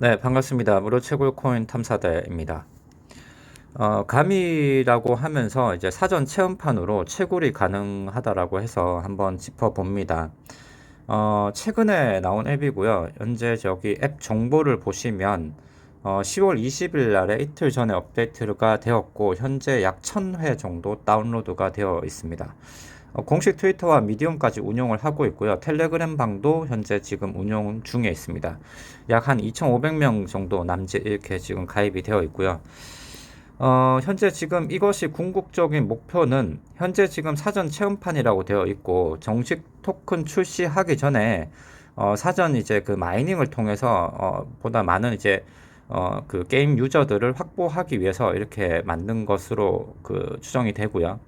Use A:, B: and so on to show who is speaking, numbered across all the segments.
A: 네, 반갑습니다. 무료 채굴 코인 탐사대입니다. 어, 감이라고 하면서 이제 사전 체험판으로 채굴이 가능하다라고 해서 한번 짚어봅니다. 어, 최근에 나온 앱이고요. 현재 저기 앱 정보를 보시면 어, 10월 20일 날에 이틀 전에 업데이트가 되었고 현재 약 1000회 정도 다운로드가 되어 있습니다. 어, 공식 트위터와 미디엄까지 운영을 하고 있고요. 텔레그램 방도 현재 지금 운영 중에 있습니다. 약 한 2,500명 정도 남짓 이렇게 지금 가입이 되어 있고요. 어, 현재 지금 이것이 궁극적인 목표는 현재 지금 사전 체험판이라고 되어 있고 정식 토큰 출시하기 전에 어, 사전 이제 그 마이닝을 통해서 어, 보다 많은 이제 어, 그 게임 유저들을 확보하기 위해서 이렇게 만든 것으로 그 추정이 되고요.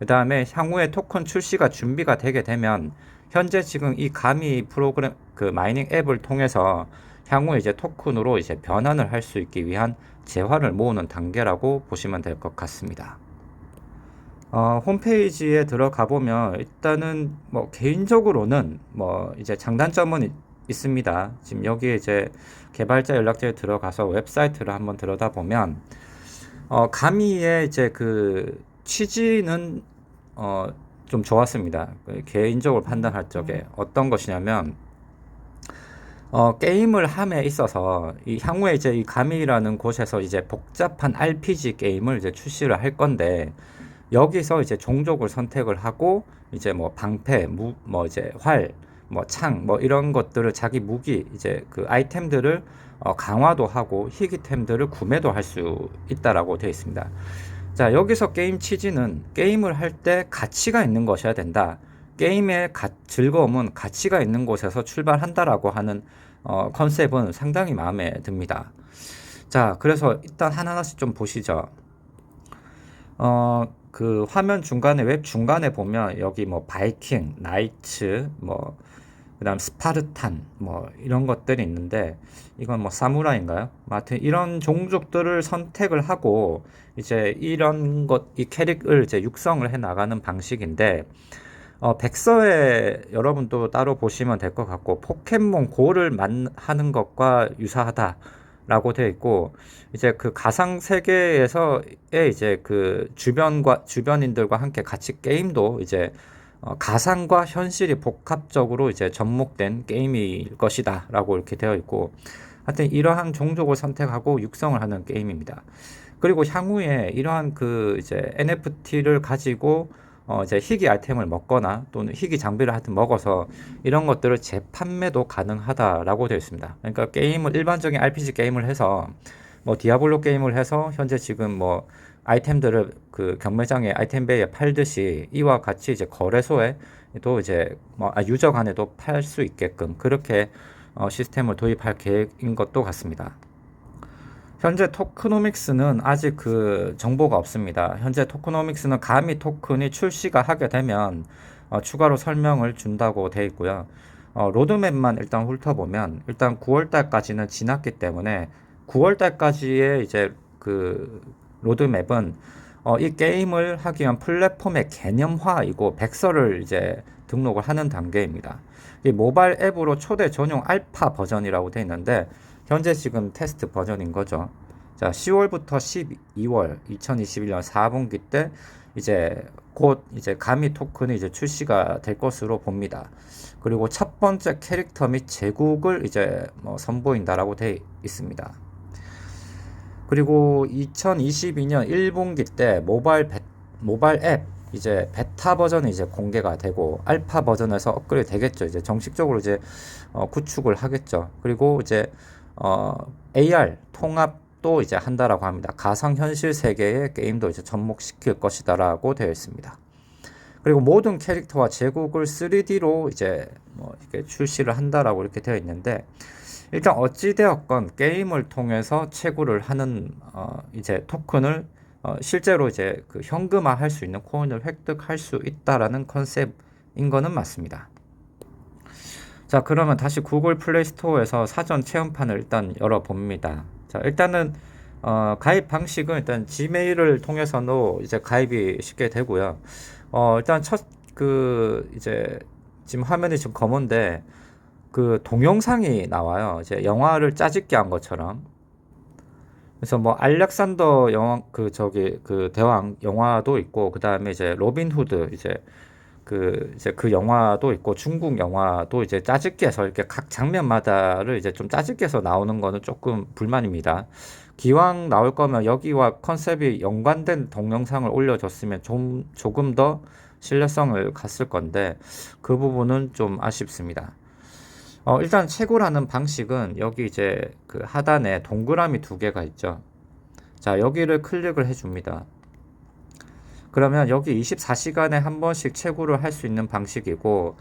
A: 그 다음에 향후에 토큰 출시가 준비가 되게 되면 현재 지금 이 가미 프로그램 그 마이닝 앱을 통해서 향후에 이제 토큰으로 이제 변환을 할 수 있기 위한 재화를 모으는 단계라고 보시면 될 것 같습니다. 어, 홈페이지에 들어가 보면 일단은 뭐 개인적으로는 뭐 이제 장단점은 있, 있습니다. 지금 여기에 이제 개발자 연락처에 들어가서 웹사이트를 한번 들여다보면 어, 가미의 이제 그 취지는 어, 좀 좋았습니다. 그 개인적으로 판단할 적에 어떤 것이냐면 어, 게임을 함에 있어서 이 향후에 이제 이 가미라는 곳에서 이제 복잡한 RPG 게임을 이제 출시를 할 건데 여기서 이제 종족을 선택을 하고 이제 뭐 방패, 무, 뭐 이제 활, 뭐 창, 뭐 이런 것들을 자기 무기 이제 그 아이템들을 어, 강화도 하고 희귀템들을 구매도 할 수 있다라고 되어 있습니다. 자, 여기서 게임 취지는 게임을 할 때 가치가 있는 것이어야 된다. 게임의 가, 즐거움은 가치가 있는 곳에서 출발한다라고 하는 어, 컨셉은 상당히 마음에 듭니다. 자, 그래서 일단 하나하나씩 좀 보시죠. 어, 그 화면 중간에 웹 중간에 보면 여기 뭐 바이킹, 나이츠, 뭐 그다음 스파르탄 뭐 이런 것들이 있는데 이건 뭐 사무라인가요? 뭐 하여튼 이런 종족들을 선택을 하고 이제 이런 것 이 캐릭을 이제 육성을 해 나가는 방식인데 어, 백서에 여러분도 따로 보시면 될 것 같고 포켓몬 고를 만 하는 것과 유사하다 라고 되어 있고 이제 그 가상 세계에서의 이제 그 주변과 주변인들과 함께 같이 게임도 이제 어, 가상과 현실이 복합적으로 이제 접목된 게임일 것이다라고 이렇게 되어 있고 하여튼 이러한 종족을 선택하고 육성을 하는 게임입니다. 그리고 향후에 이러한 그 이제 NFT를 가지고 어 이제 희귀 아이템을 먹거나 또는 희귀 장비를 하여튼 먹어서 이런 것들을 재판매도 가능하다라고 되어 있습니다. 그러니까 게임을 일반적인 RPG 게임을 해서 뭐 디아블로 게임을 해서 현재 지금 뭐 아이템들을 그 경매장에 아이템베이에 팔듯이 이와 같이 이제 거래소에 또 이제 뭐 아, 유저 간에도 팔 수 있게끔 그렇게 어, 시스템을 도입할 계획인 것도 같습니다. 현재 토크노믹스는 아직 그 정보가 없습니다. 현재 토크노믹스는 가미 토큰이 출시가 하게 되면 어, 추가로 설명을 준다고 되어 있고요. 어, 로드맵만 일단 훑어보면 일단 9월 달까지는 지났기 때문에 9월 달까지의 이제 그 로드맵은 어, 이 게임을 하기 위한 플랫폼의 개념화이고 백서를 이제 등록을 하는 단계입니다. 이 모바일 앱으로 초대 전용 알파 버전이라고 되어 있는데 현재 지금 테스트 버전인 거죠. 자, 10월부터 12월 2021년 4분기 때 이제 곧 이제 가미 토큰이 이제 출시가 될 것으로 봅니다. 그리고 첫 번째 캐릭터 및 제국을 이제 뭐 선보인다라고 되어 있습니다. 그리고 2022년 1분기 때 모바일 배, 모바일 앱 이제 베타 버전이 이제 공개가 되고 알파 버전에서 업그레이드 되겠죠. 이제 정식적으로 이제 어, 구축을 하겠죠. 그리고 이제 어, AR 통합도 이제 한다라고 합니다. 가상 현실 세계의 게임도 이제 접목시킬 것이다라고 되어 있습니다. 그리고 모든 캐릭터와 제국을 3D로 이제 뭐 이렇게 출시를 한다라고 이렇게 되어 있는데 일단 어찌되었건 게임을 통해서 채굴을 하는 어 이제 토큰을 어 실제로 이제 그 현금화 할 수 있는 코인을 획득할 수 있다라는 컨셉인 거는 맞습니다. 자, 그러면 다시 구글 플레이 스토어에서 사전 체험판을 일단 열어봅니다. 자, 일단은 어, 가입 방식은 일단 지메일을 통해서도 이제 가입이 쉽게 되고요. 어, 일단 첫 그 이제 지금 화면이 지금 검은데 그 동영상이 나와요. 이제 영화를 짜집게 한 것처럼. 그래서 뭐 알렉산더 영화 그 저기 그 대왕 영화도 있고 그다음에 이제 로빈 후드 이제 그 이제 그 영화도 있고 중국 영화도 이제 짜집게 해서 이렇게 각 장면마다를 이제 좀 짜집게 해서 나오는 거는 조금 불만입니다. 기왕 나올 거면 여기와 컨셉이 연관된 동영상을 올려줬으면 좀 조금 더 신뢰성을 갔을 건데 그 부분은 좀 아쉽습니다. 어, 일단 채굴하는 방식은 여기 이제 그 하단에 동그라미 두 개가 있죠. 자, 여기를 클릭을 해줍니다. 그러면 여기 24시간에 한 번씩 채굴을 할 수 있는 방식이고,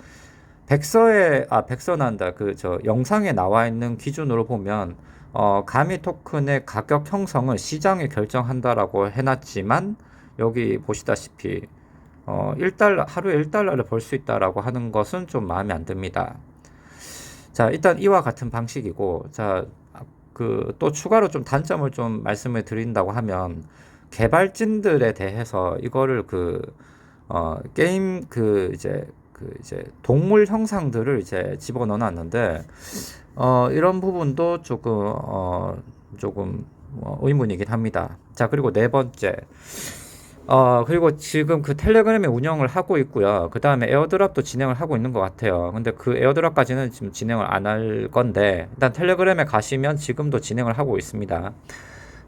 A: 백서에, 아, 백서 난다. 그, 저, 영상에 나와 있는 기준으로 보면, 어, 가미 토큰의 가격 형성을 시장이 결정한다라고 해놨지만, 여기 보시다시피, 어, 1달러, 하루에 1달러를 벌 수 있다라고 하는 것은 좀 마음에 안 듭니다. 자, 일단 이와 같은 방식이고, 자, 그 또 추가로 좀 단점을 좀 말씀을 드린다고 하면, 개발진들에 대해서 이거를 그, 어, 게임 그 이제 그 이제 동물 형상들을 이제 집어 넣어 놨는데, 어, 이런 부분도 조금, 어, 조금 뭐 의문이긴 합니다. 자, 그리고 네 번째. 어, 그리고 지금 그 텔레그램에 운영을 하고 있고요. 그 다음에 에어드랍도 진행을 하고 있는 것 같아요. 근데 그 에어드랍까지는 지금 진행을 안 할 건데, 일단 텔레그램에 가시면 지금도 진행을 하고 있습니다.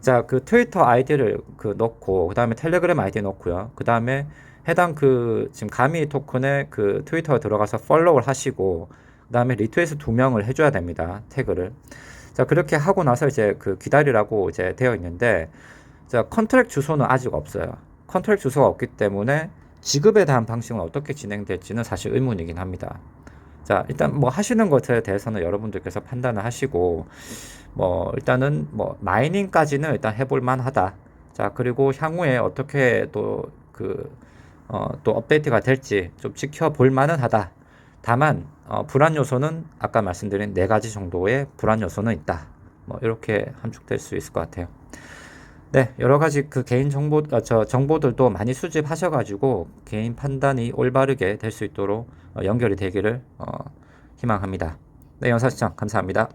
A: 자, 그 트위터 아이디를 그 넣고, 그 다음에 텔레그램 아이디 넣고요. 그 다음에 해당 그 지금 가미 토큰에 그 트위터에 들어가서 팔로우를 하시고, 그 다음에 리트윗 두 명을 해줘야 됩니다. 태그를. 자, 그렇게 하고 나서 이제 그 기다리라고 이제 되어 있는데, 자, 컨트랙 주소는 아직 없어요. 컨트랙 주소가 없기 때문에 지급에 대한 방식은 어떻게 진행될지는 사실 의문이긴 합니다. 자, 일단 뭐 하시는 것에 대해서는 여러분들께서 판단을 하시고, 뭐, 일단은 뭐, 마이닝까지는 일단 해볼 만 하다. 자, 그리고 향후에 어떻게 또 그, 어, 또 업데이트가 될지 좀 지켜볼 만은 하다. 다만, 어, 불안 요소는 아까 말씀드린 네 가지 정도의 불안 요소는 있다. 뭐, 이렇게 함축될 수 있을 것 같아요. 네, 여러 가지 그 개인 정보, 어, 저 정보들도 많이 수집하셔가지고 개인 판단이 올바르게 될 수 있도록 어, 연결이 되기를 어, 희망합니다. 네, 영상 시청 감사합니다.